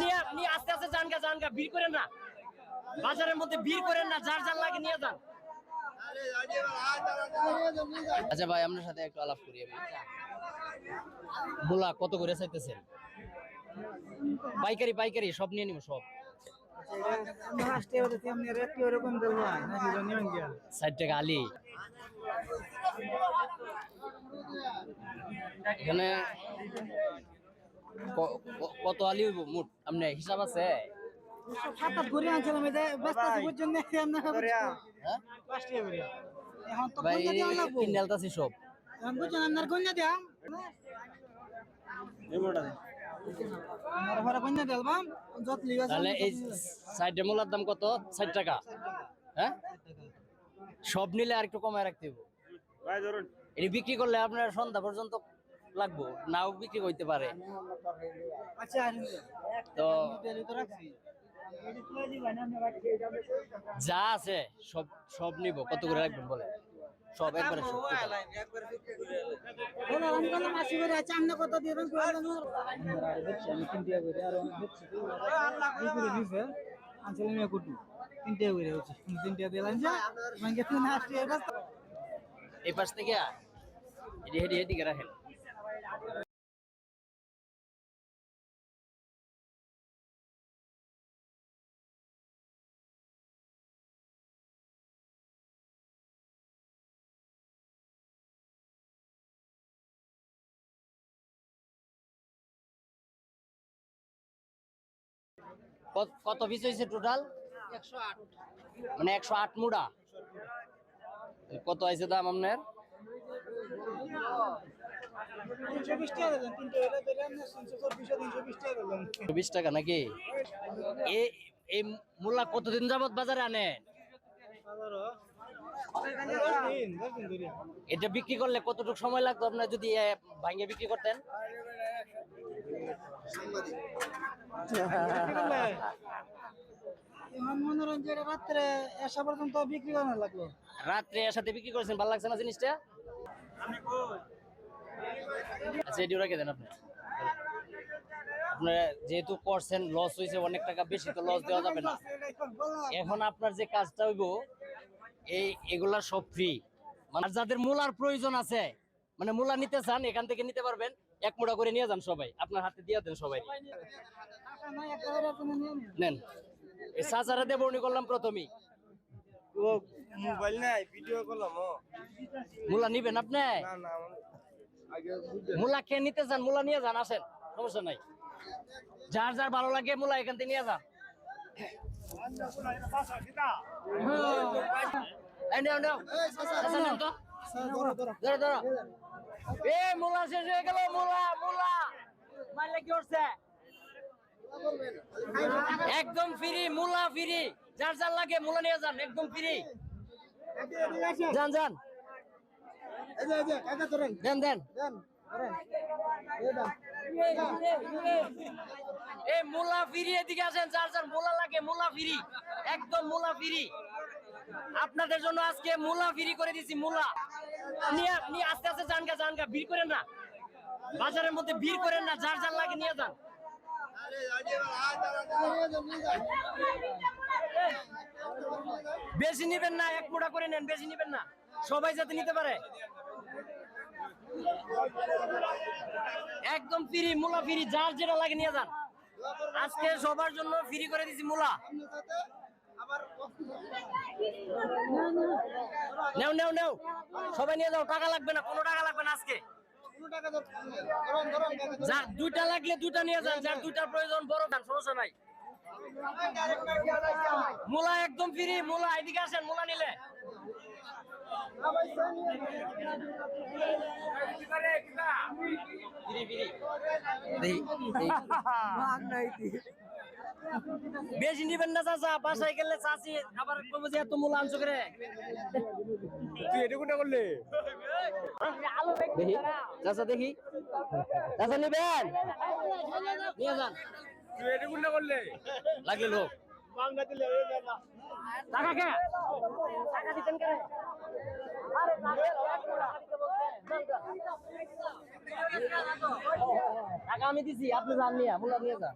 নিয়ে নিয়ে আস্তে আস্তে জানগা জানগা, ভিড় করেন না। বাজারের মধ্যে ভিড় করেন না, যার যার লাগে নিয়ে যান। আচ্ছা ভাই, আপনার সাথে একটু আলাপ করি আমি। মূলা কত করে চাইতেছেন? পাইকারি পাইকারি, সব নিয়ে নিব, সব। আলি। এখানে কত আলি হইব মোট? আপনি হিসাব আছে? হ্যাঁ? সব। মূলার দাম কত? ষাট টাকা। হ্যাঁ? সব নিলে আর একটু কমায় রাখতে হবে এটি বিক্রি করলে আপনার সন্ধ্যা পর্যন্ত লাগবো নাও বিক্রি করতে পারে। আচ্ছা তো যা আছে সব সব নিব। কত করে রাখবেন বলে সব একবারে করে হচ্ছে বিক্রি দিছে আনছিলাম এক কোটি। তিনটা করে হচ্ছে তিনটা দিলাম যা। মানে এই পাশ থেকে হেডি হেডিকে রাখেন। কত- পিস হয়েছে টোটাল মানে একশো আট মুড়া। কত আছে দাম আপনার? তিনশো বিশ টাকা নাকি? এই মূলা কতদিন যাবত বাজারে আনে? এটা বিক্রি করলে কতটুকু সময় লাগতো? আপনার যদি ভাঙে বিক্রি করতেন? আচ্ছা যেহেতু করছেন লস হয়েছে অনেক টাকা বেশি, তো লস দেওয়া যাবে না। এখন আপনার যে কাজটা হইব, এই এগুলা সব ফ্রি মানে যাদের মূলার প্রয়োজন আছে মানে মূলা নিতে চান, এখান থেকে নিতে পারবেন। এক মোড়া করে নিয়ে যান সবাই। আপনার হাতে দিয়ে দেন সবাই। নেন। এই চাচারা দেবর্ণি করলাম প্রথমেই। মোবাইল নাই ভিডিও করলাম মূলা নিবেন আপনি? মূলা কে নিতে চান মূলা নিয়ে যান আসেন সমস্যা নাই। যার যার ভালো লাগে মূলা এখান থেকে নিয়ে যান। ধরো। এ মূলা শেষ হয়ে গেল মূলা মূলা। মারলে কি করছে একদম ফ্রি, মূলা ফ্রি। যার যার লাগে মূলা নিয়ে যান, একদম ফ্রি। যান যান। ফিরি একদম মুলা আপনাদের জন্য আজকে মুলা ফিরি করে দিছি, মুলা। নিয়ে আস্তে আস্তে জানগা জানগা ভিড় করেন না। বাজারের মধ্যে ভিড় করেন না, যার যার লাগে নিয়ে যান। বেশি নিবেন না, এক মোড়া করে নেন, বেশি নিবেন না। সবাই যাতে নিতে পারে। একদম ফ্রি মুলা ফ্রি যার যেটা লাগে নিয়ে যান। আজকে সবার জন্য ফ্রি করে দিছি মূলা। নেও নেও নেও। সবাই নিয়ে যাও, টাকা লাগবে না, কোনো টাকা লাগবে না আজকে। যার দুইটা লাগলে দুইটা নিয়ে যান যার দুইটার প্রয়োজন বড় দান সমস্যা নাই। মুলা একদম ফ্রি মুলা এদিকে আসেন মুলা নিলে। ফ্রি ফ্রি বেশি নিবেন না চাচা বাসায় গেলে চাচি আবার কবে যে এত মূল আনছো করে? তুই এটা কোনটা করলে? দেখি। চাচা দেখি। চাচা নিবেন? নিয়ে যান। তুই এটা কোনটা করলে? লাগলে লোক। টাকা কে? টাকা দিতেন কে টাকা আমি দিছি, আপনি যান মুলা নিয়ে যান।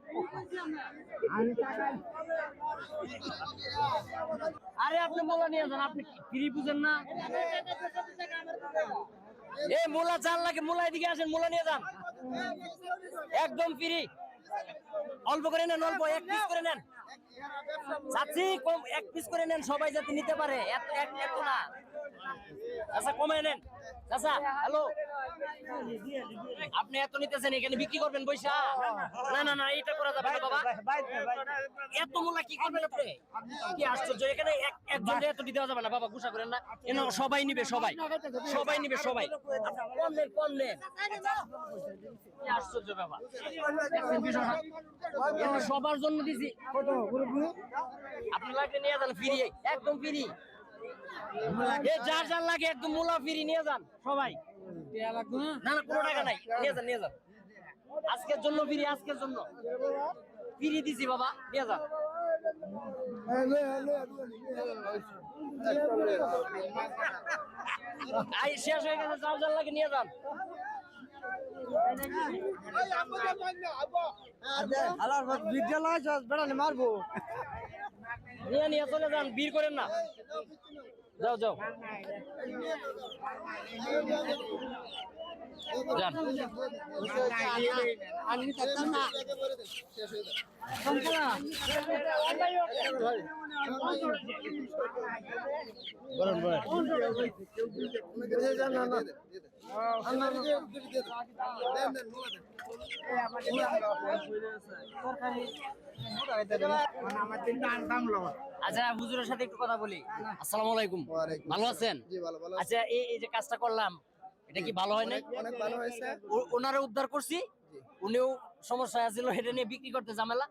আরে আপনি মোলা নিয়ে যান, আপনি ফ্রি বুঝেন না। এ মোলা চাল লাগে মুলা এদিকে আসেন মুলা নিয়ে যান। একদম ফ্রি। অল্প করে নেন, অল্প, এক পিস করে নেন। চাচ্ছি কম, এক পিস করে নেন, সবাই যাতে নিতে পারে। এত, এক না। আচ্ছা কমে নেন। আপনি এত নিতেছেন, এখানে বিক্রি করবেন পয়সা না না না এটা করা যাবে বাবা। এত কি করবেন কি আশ্চর্য, এখানে একজন এত দিতে যাবে না, বাবা, গুসা করেন না। সবাই নিবে, সবাই। সবাই নিবে, সবাই। সবার জন্য দিছি। আপনি লাগলে নিয়ে যান, ফ্রি। একদম ফ্রি। এ যার যার লাগে একদম মূলা ফ্রি নিয়ে যান সবাই। না কোনো টাকা নাই। নিয়ে যান নিয়ে যান। আজকের জন্য ফ্রি আজকের জন্য। ফ্রি দিছি বাবা নিয়ে যান। আই শেষ হয়ে গেছে যার যার লাগে নিয়ে যান। বিদ্যালয় বেড়ালে মারবো। নিয়ে নিয়ে চলে যান বীর করেন না। যাও যাও। যান। বলেন আচ্ছা হুজুরের সাথে একটু কথা বলি। আসসালামু আলাইকুম। ভালো আছেন? আচ্ছা এই যে কাজটা করলাম এটা কি ভালো হয় নাই? অনেক ভালো হয়েছে। ওনারে উদ্ধার করছি। উনিও সমস্যা আছিল এটা নিয়ে বিক্রি করতে ঝামেলা।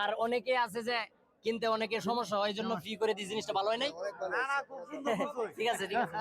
আর অনেকে আছে যে কিনতে অনেকের সমস্যা হয় জন্য ফ্রি করে দিয়ে জিনিসটা ভালো হয় নাই। ঠিক আছে ঠিক আছে